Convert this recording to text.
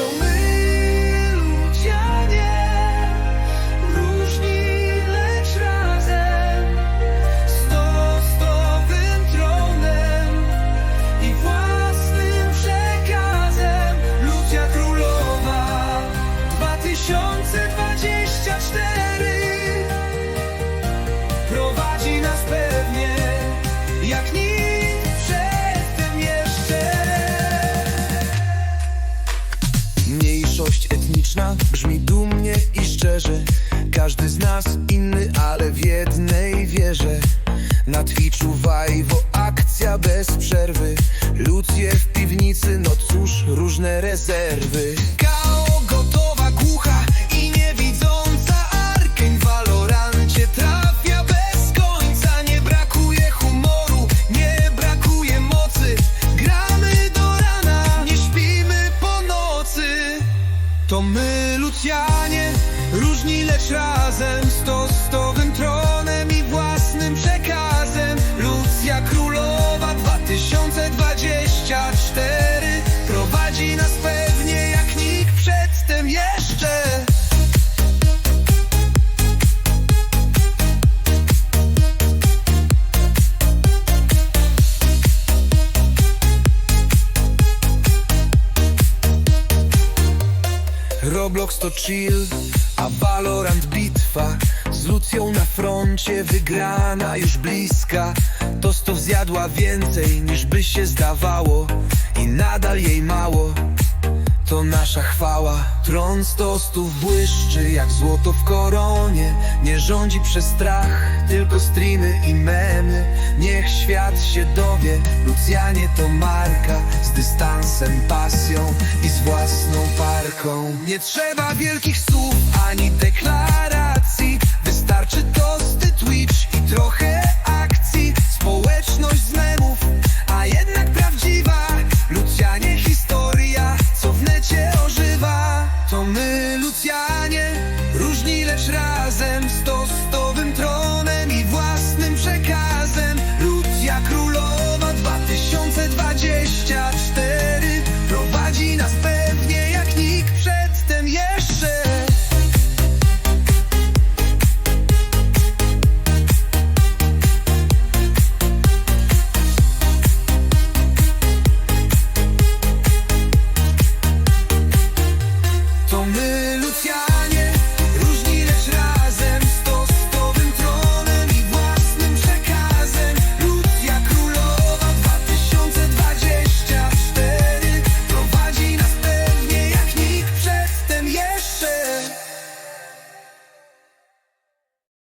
so many Każdy z nas inny, ale w jednej wierze. Na Twitchu Wajwo akcja bez przerwy. Lucje w piwnicy, no cóż, różne rezerwy. KO gotowa, głucha i niewidząca Arkeń w Valorancie trafia bez końca. Nie brakuje humoru, nie brakuje mocy. Gramy do rana, nie śpimy po nocy. To my, Lucjanie, razem Z tostowym tronem i własnym przekazem. Lucja Królowa 2024 Prowadzi nas pewnie jak nikt przedtem jeszcze. Roblox to chill, a Valorant bitwa Z Lucją na froncie wygrana już bliska. Tostów zjadła więcej niż by się zdawało I nadal jej mało. To nasza chwała. Tron z tostów błyszczy jak złoto w koronie. Nie rządzi przez strach, tylko streamy i memy Niech świat się dowie, Lucjanie to marka Z dystansem, pasją i z własną parką. Nie trzeba wielkich słów ani deklaracji